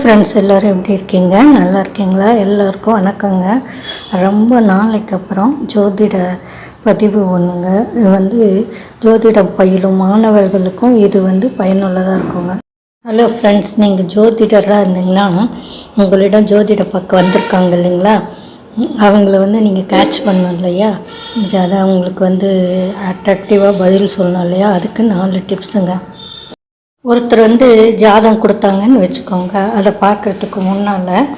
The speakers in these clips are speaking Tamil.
ஃப்ரெண்ட்ஸ் எல்லோரும் எப்படி இருக்கீங்க? நல்லா இருக்கீங்களா? எல்லோருக்கும் வணக்கங்க. ரொம்ப நாளைக்கு அப்புறம் ஜோதிட பதிவு ஒன்றுங்க இது வந்து ஜோதிடம் பயிலும் மாணவர்களுக்கும் இது வந்து பயனுள்ளதாக இருக்குங்க. ஹலோ ஃப்ரெண்ட்ஸ் நீங்கள் ஜோதிடராக இருந்தீங்கன்னா உங்களிடம் ஜோதிட பக்கம் வந்திருக்காங்க இல்லைங்களா? அவங்கள வந்து நீங்கள் கேட்ச் பண்ணணும் இல்லையா? இது அதை அவங்களுக்கு வந்து அட்ராக்டிவாக பதில் சொல்லணும் இல்லையா? அதுக்கு நாலு டிப்ஸுங்க ஒருத்தர் வந்து ஜாதகம் கொடுத்தாங்கன்னு வச்சுக்கோங்க. அதை பார்க்குறதுக்கு முன்னால்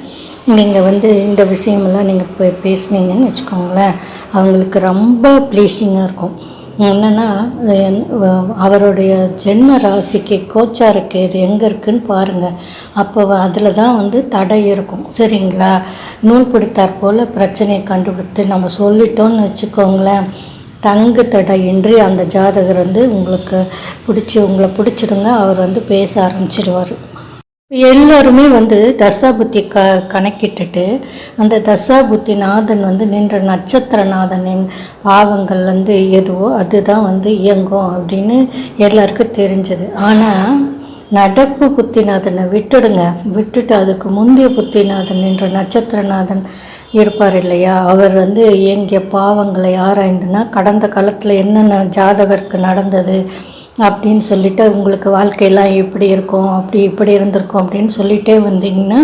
நீங்கள் வந்து இந்த விஷயமெல்லாம் நீங்கள் பே பேசுனீங்கன்னு வச்சுக்கோங்களேன். அவங்களுக்கு ரொம்ப ப்ளீஸிங்காக இருக்கும். என்னென்னா அவருடைய ஜென்ம ராசிக்கு கோச்சாருக்கு இது எங்கே இருக்குன்னு பாருங்கள் அப்போ அதில் தான் வந்து தடை இருக்கும். சரிங்களா? நூல் பிடித்தாற் போல் பிரச்சனையை கண்டுபிடித்து நம்ம சொல்லிட்டோம்னு வச்சுக்கோங்களேன். தங்கு தடையின்றி அந்த ஜாதகர் வந்து உங்களுக்கு பிடிச்சி உங்களை பிடிச்சிடுங்க. அவர் வந்து பேச ஆரம்பிச்சிடுவார். எல்லோருமே வந்து தசாபுத்தி க கணக்கிட்டுட்டு அந்த தசாபுத்தி நாதன் வந்து நின்ற நட்சத்திரநாதனின் பாவங்கள் வந்து எதுவோ அதுதான் வந்து இயங்கும் அப்படின்னு எல்லாருக்கும் தெரிஞ்சது. ஆனால் நடப்பு புத்திநாதனை விட்டுடுங்க. விட்டுட்டு அதுக்கு முந்தைய புத்திநாதன் என்ற நட்சத்திரநாதன் இருப்பார் இல்லையா? அவர் வந்து இயங்கிய பாவங்களை ஆராய்ந்துனா கடந்த காலத்தில் என்னென்ன ஜாதகருக்கு நடந்தது அப்படின்னு சொல்லிட்டு உங்களுக்கு வாழ்க்கையெல்லாம் எப்படி இருக்கும் அப்படி இப்படி இருந்திருக்கும் அப்படின்னு சொல்லிகிட்டே வந்தீங்கன்னா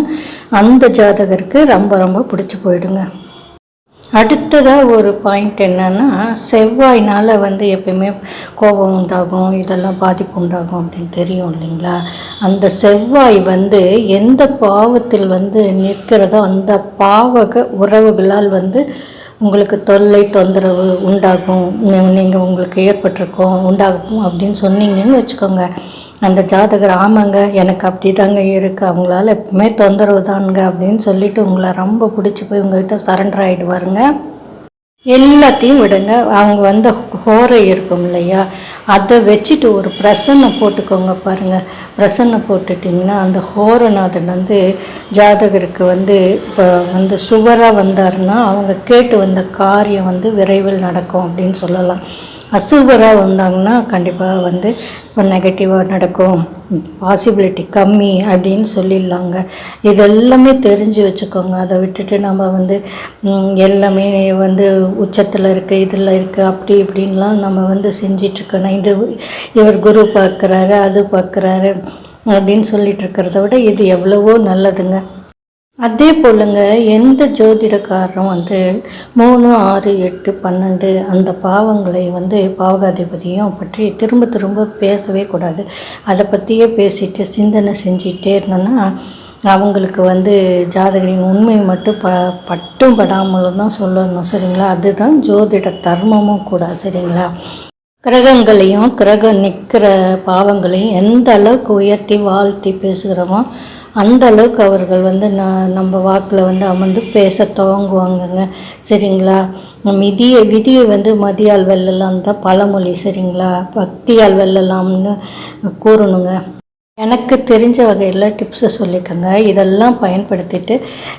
அந்த ஜாதகருக்கு ரொம்ப ரொம்ப பிடிச்சி போயிடுங்க. அடுத்ததாக ஒரு பாயிண்ட் என்னென்னா செவ்வாய்னால் வந்து எப்பயுமே கோபம் உண்டாகும் இதெல்லாம் பாதிப்பு உண்டாகும் அப்படின்னு தெரியும் இல்லைங்களா? அந்த செவ்வாய் வந்து எந்த பாவத்தில் வந்து நிற்கிறதோ அந்த பாவக உறவுகளால் வந்து உங்களுக்கு தொல்லை தொந்தரவு உண்டாகும். நீங்கள் உங்களுக்கு ஏற்பட்டிருக்கோம் உண்டாகும் அப்படின்னு சொன்னீங்கன்னு வச்சுக்கோங்க. அந்த ஜாதகர் ஆமாங்க எனக்கு அப்படி தாங்க இருக்குது அவங்களால எப்பவுமே தொந்தரவு தானுங்க அப்படின்னு சொல்லிட்டு உங்களை ரொம்ப பிடிச்சி போய் உங்கள்கிட்ட சரண்டர் ஆகிடுவாருங்க எல்லாத்தையும் விடுங்க. அவங்க வந்த ஹோரை இருக்கும் இல்லையா? அதை வச்சுட்டு ஒரு பிரசன்னை போட்டுக்கோங்க பாருங்கள் பிரசன்னை போட்டுட்டிங்கன்னா அந்த ஹோரநாதன் வந்து ஜாதகருக்கு வந்து இப்போ வந்து சுவராக வந்தாருன்னா அவங்க கேட்டு வந்த காரியம் வந்து விரைவில் நடக்கும் அப்படின்னு சொல்லலாம். அசுகராக வந்தாங்கன்னா கண்டிப்பாக வந்து இப்போ நெகட்டிவாக நடக்கும். பாசிபிலிட்டி கம்மி அப்படின்னு சொல்லிடலாங்க. இதெல்லாமே தெரிஞ்சு வச்சுக்கோங்க. அதை விட்டுட்டு நம்ம வந்து எல்லாமே வந்து உச்சத்தில் இருக்குது இதில் இருக்குது அப்படி இப்படின்லாம் நம்ம வந்து செஞ்சிட்ருக்கணும். இது இவர் குரு பார்க்குறாரு அது பார்க்குறாரு அப்படின்னு சொல்லிட்டு இருக்கிறத விட இது எவ்வளவோ நல்லதுங்க. அதே போலங்க எந்த ஜோதிடக்காரரும் வந்து மூணு ஆறு எட்டு பன்னெண்டு அந்த பாவங்களை வந்து பாவகாதிபதியும் பற்றி திரும்ப திரும்ப பேசவே கூடாது. அதை பற்றியே பேசிட்டு சிந்தனை செஞ்சிட்டே இருந்தோன்னா அவங்களுக்கு வந்து ஜாதகரின் உண்மை மட்டும் ப பட்டும் படாமலும் தான் சொல்லணும் சரிங்களா? அதுதான் ஜோதிட தர்மமும் கூட சரிங்களா? கிரகங்களையும் கிரகம் நிற்கிற பாவங்களையும் எந்த அளவுக்கு உயர்த்தி வாழ்த்தி பேசுகிறோமோ அந்த அளவுக்கு அவர்கள் வந்து நான் நம்ம வாக்கில் வந்து அமர்ந்து பேச துவங்குவாங்கங்க. சரிங்களா? மிதியை விதியை வந்து மதியால் வெல்லலாம் தான் பழமொழி சரிங்களா? பக்தியால் வெல்லலாம்னு கூறணுங்க. எனக்கு தெரிஞ்ச வகையில் டிப்ஸை சொல்லிக்கோங்க. இதெல்லாம் பயன்படுத்திட்டு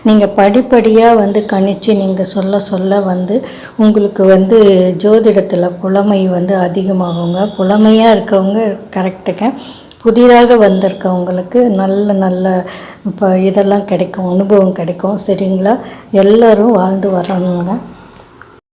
நீங்கள் படிப்படியாக வந்து கணிச்சு நீங்கள் சொல்ல சொல்ல வந்து உங்களுக்கு வந்து ஜோதிடத்தில் புலமை வந்து அதிகமாகுங்க. புலமையாக இருக்கவங்க கரெக்டுங்க புதிதாக வந்திருக்கவங்களுக்கு நல்ல நல்ல இப்போ இதெல்லாம் கிடைக்கும் அனுபவம் கிடைக்கும் சரிங்களா? எல்லோரும் வாழ்ந்து வரணுங்க.